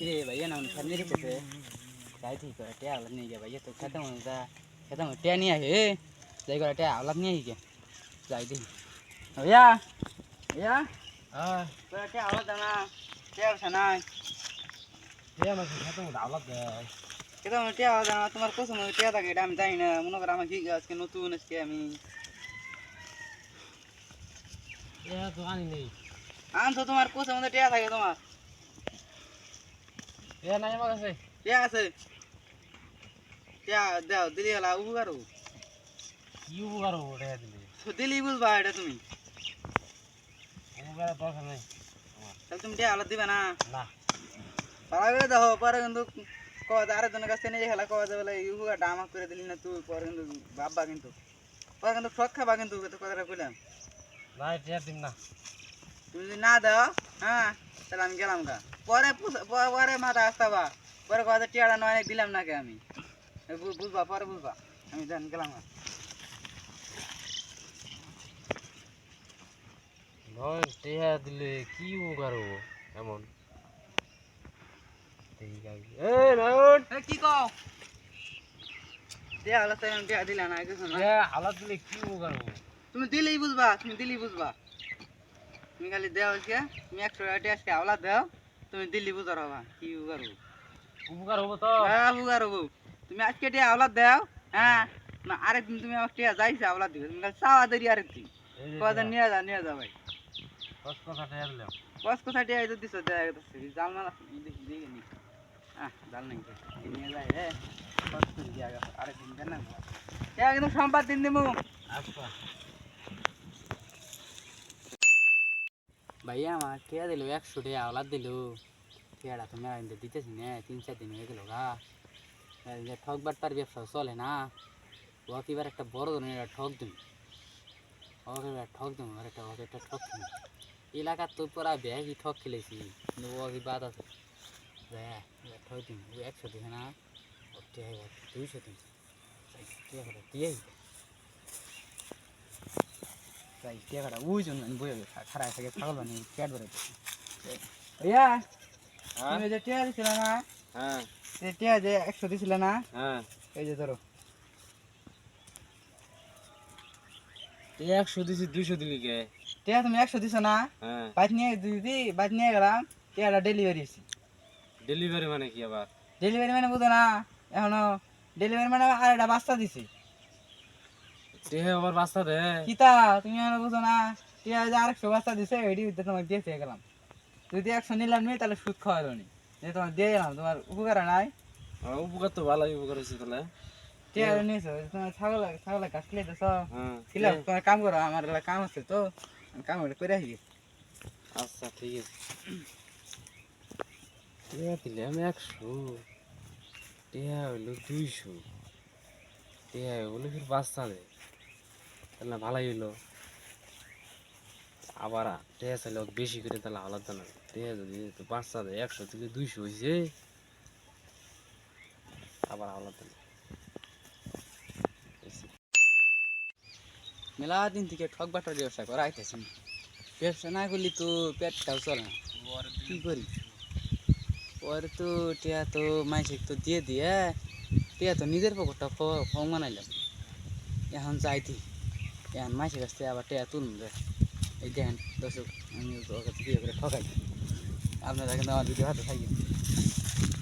না মানে সামনে রেখেছে তাই ঠিক করে টিয়া আওলাদ নিয়ে গিয়ে ভাইয়া তো খেতে মনে যা খেতে মনে টিয়া নিয়ে আসে যাই করে টিয়া আওলাদ নিয়ে গিয়ে যাই দেখি ভাইয়া ভাইয়া হ্যাঁ তোরা টিয়া আওলাদ না টিয়া আছে না টিয়া মাছ খেতে মতো আওলাদ দেয় খেতে মনে টিয়া আওলাদ না তোমার কোথাও মনে টিয়া থাকে এটা আমি জানি না মনে করো আমার কি আজকে নতুন আজকে আমি টিয়া তো আনি নেই আনছো তোমার কোথাও মধ্যে টিয়া থাকে তোমার টিয়া নাই আমার কাছে টিয়া আছে? টিয়া দাও দিলি হলা উপকার। কি উপকার হব টিয়া দিলে। তো দিলি বুঝবা এটা তুমি। উপকারের দরকার নেই? তাহলে তুমি টিয়া আওলাদ দিবে না। না। ভালো করে দেখো পরে কিন্তু কওয়া আরেকজনের কাছে নিয়ে খেলা কওয়া যাবে ইউগা ডামা করে দিলি না তুই পরে কিন্তু ভাববা কিন্তু। পরে কিন্তু শখ খাবা কিন্তু কথাটা কইলাম। না টিয়া দিম না। তুমি যদি না দাও হ্যাঁ তাহলে আমি গেলাম গা। পরে পরে মাথা আসতাবা পরে কথা টিয়াটা নয় দিলাম নাকি আমি? বুঝবা পরে বুঝবা। আমি জান গেলাম গা। টিয়া দিলে কি উপকার হব? এমন। ঠিক আছে এই কি কও? টিয়া হলো তাই আমি টিয়া দিলা কি উপকার হব? তুমি দিলেই বুঝবা তুমি দিলেই বুঝবা। তুমি খালি দেও আজকে তুমি একশো টাকা আজকে আওলা দেও তুমি দিল্লি বুঝার হবা কি বুঝার হব। উপকার হব তো? হ্যাঁ বুঝার হব। তুমি আজকে টিয়া আওলা দেও হ্যাঁ না আরেকদিন তুমি আমার টিয়া যাইছে আওলা দিবে তুমি খালি চাওয়া দেরি আরেকদিন। কদিন নিয়ে যা নিয়ে যা ভাই। দশ কথা টিয়া দিলাম টিয়া তো দিছো দেয়া গেছে জাল মারা দেখি দেখি নি। হ্যাঁ জাল নাই। নিয়ে যায় রে বস করে দিয়া গেছে আরেকদিন দেন না। টিয়া কিন্তু সম্পাদ দিন দিমু। আচ্ছা। ভাইয়া আমার টিয়া দিল একশো টিয়া আওলাদ দিল টিয়াটা তো মেলা দিন দিতেছি না তিন চার দিন হয়ে গেল গা যে ঠক ব্যবসা চলে না ও কিবার একটা বড় ধরনের একটা ঠক দিন ওকে এবার ঠক দিন আর একটা ওকে একটা ঠক দিন এলাকার তো পরা ব্যাগই ঠক খেলেছি কিন্তু ও কি বাদ আছে এবার ঠক দিন ও একশো দিবে না এবার দুইশো দিন দিয়েই তাই টিয়াটা ওই জন্য আমি বই খারাপ থেকে ছাগল বানিয়ে পেট ভরে ভাইয়া হ্যাঁ। যে টিয়া দিছিল না হ্যাঁ। যে টিয়া যে একশো দিছিল না হ্যাঁ। এই যে ধরো। একশো দিছি দুইশো দিলি কে? টিয়া তুমি একশো দিছো না বাইক নিয়ে দিদি বাইক নিয়ে গেলাম টিয়াটা ডেলিভারি হয়েছে। ডেলিভারি মানে কি আবার? ডেলিভারি মানে বুঝো না এখনও ডেলিভারি মানে আর একটা বাচ্চা দিছে। আবার বাস্তা দে কিতা তুমি বুঝো না টিয়া যে আরেকশো বাচ্চা দিছে তোমাকে দিয়েছে গেলাম। যদি একশো নিলাম তাহলে সুদ খাওয়ালো নি। যে তোমার দিয়ে গেলাম তোমার উপকার নাই। উপকার তো ভালোই উপকার হয়েছে তাহলে। টিয়া নিয়েছো? তোমার ছাগল খেলে হ্যাঁ। ছিলাম তোমার কাম করো আমার কাম আছে তো কাম করে আসি। আচ্ছা ঠিক আছে। টিয়া দিলাম একশো টিয়া হইল দুইশো। টিয়া বলে ফির বাস্তা দে তাহলে ভালোই হইল। আবার টিয়া চাইলে বেশি করে তাহলে আলাদা না টিয়া যদি বাচ্চা একশো থেকে দুইশো হয়েছে আবার আলাদা না মেলা দিন থেকে ঠক বাটার ব্যবসা করা আইতেছি ব্যবসা না করলে তো পেটটাও চলে না। কি করি? পরে তো টিয়া তো মাইসে তো দিয়ে দিয়ে, টিয়া তো নিজের পকেটটা ফং বানাইলাম এখন যাইতি এখন মাইসের কাছ থেকে আবার টিয়া তুলুন এই দেখেন দর্শক আমি ওর কাছে বিয়ে করে ঠকাই। আপনারা কিন্তু আমার ভিডিও হাতে থাকি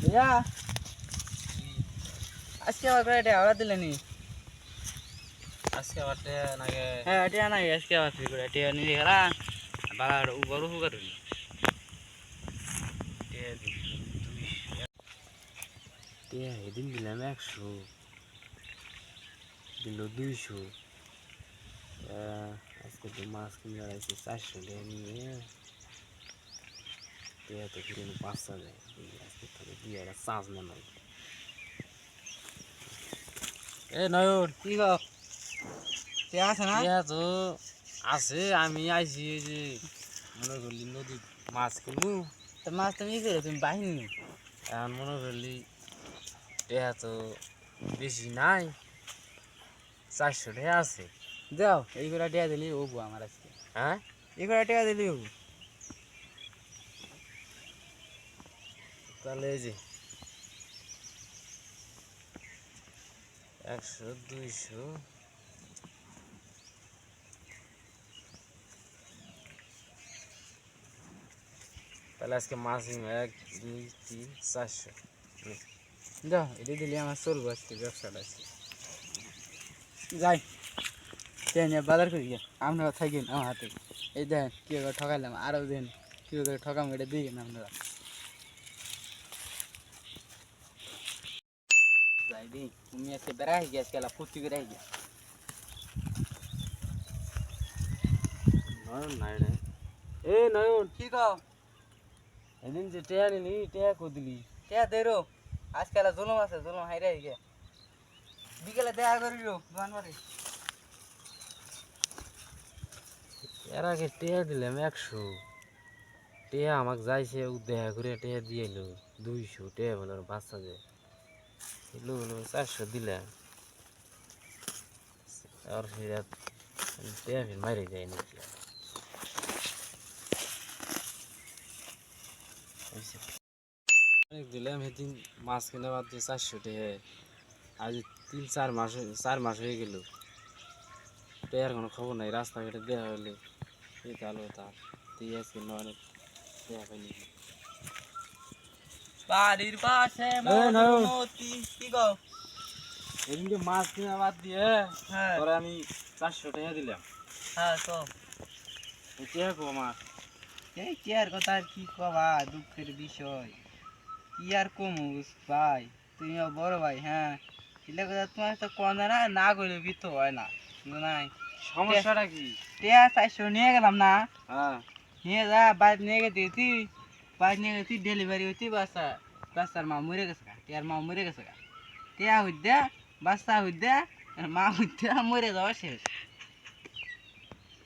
ভাইয়া আজকে আবার করে টিয়া অর্ডার দিলেনি? আজকে আবার টিয়া নাকি হ্যাঁ টিয়া নাই আজকে আবার ফ্রি করে। টিয়া নিয়ে গেলা বালার উপর উপকার হইল। টিয়া এদিন দিলাম একশো দিল দুইশো। আজকে তো মাছ কিনে বেড়াইছে চারশো টাকা নিয়ে। তো ফিরে পাঁচশো দেয়। এই আজকে থেকে দিয়ে একটা চাষ নেন এ নয়ন কি আছে না? তো আছে? আমি আইছি এই যে মনে করলি নদী মাছ কিনবো। তো মাছ তুমি কি করো তুমি বাহিনী? এখন মনে করলি টিয়া তো বেশি নাই চারশো টাকা আছে। যাও এই করে টিয়া দিলি ও আমার আজকে। হ্যাঁ? এই করে টিয়া দিলি ও তাহলে এই যে একশো দুইশো তাহলে আজকে মাছ এক দুই তিন চারশো। যাও এটা দিলে আমার চলবো আজকে ব্যবসাটা আজকে। যাই। তেন বাজার করি গিয়ে। আপনারা থাকেন আমার হাতে। এই দেন কি করে ঠকাইলাম আরও দেন কি করে ঠকাম এটা দিয়ে না আপনারা। যাই দি তুমি আজকে বেড়াই গিয়ে আজকে এলা ফুর্তি করে গিয়ে। নয়ন নাই রে। এ নয়ন। কি কও? এদিন যে টেয়া নিলি টেয়া কো দিলি? কে দেরো আজকাল জুলুম আছে জুলুম হাইরে গিয়ে। বিকেলে দেখা করিল দোকান বাড়ি। এর আগে টেয়া দিলাম একশো। টেয়া আমাকে যাইছে ও দেখা করে টেয়া দিয়ে এলো দুইশো। টেয়া বলে ওর বাচ্চা যে। এলো হলো চারশো দিলাম আর সেটা টেয়া ফির মারে যায় নাকি? অনেক দিলাম সেদিন মাছ কিনে বাদ দিয়ে চারশো টেয়া। আজ তিন, চার মাস হয়ে- চার মাস হয়ে গেল। টেয়ার কোনো খবর নাই, রাস্তাঘাটে দেওয়া হলে। এই কালো তার। তুই আজকে অনেক দেয়া বাড়ির পাশে। মতি। কি কও এদিনকে মাছ কিনা বাদ দিয়ে হ্যাঁ। পরে আমি চারশো টাকা দিলাম। হ্যাঁ তো। কো আমার এই কি আর কথা আর কি কবা দুঃখের বিষয়। কি আর কমুস ভাই তুমিও বড় ভাই হ্যাঁ? এলে কথা তোমার তো কোন না না করলে বিত হয় না। নাই। সমস্যাটা কি? টিয়া আচ্ছা, চারশো নিয়ে গেলাম না। হ্যাঁ। নিয়ে যা বাইক নিয়ে গেছি তুই বাইক নিয়ে গেছি ডেলিভারি হইতি বাচ্চা বাচ্চার মা মরে গেছে টিয়ার মা মরে গেছে টিয়া হইদ্যা বাচ্চা হইদ্যা মা হইদ্যা মরে যাওয়া শেষ।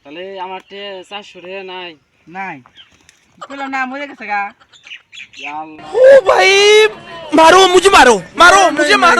তাহলে আমার টে চারশো রে নাই। নাই। বললাম না মরে গেছে গা। ও ভাই মারো মুঝে মারো মারো মুঝে মারো।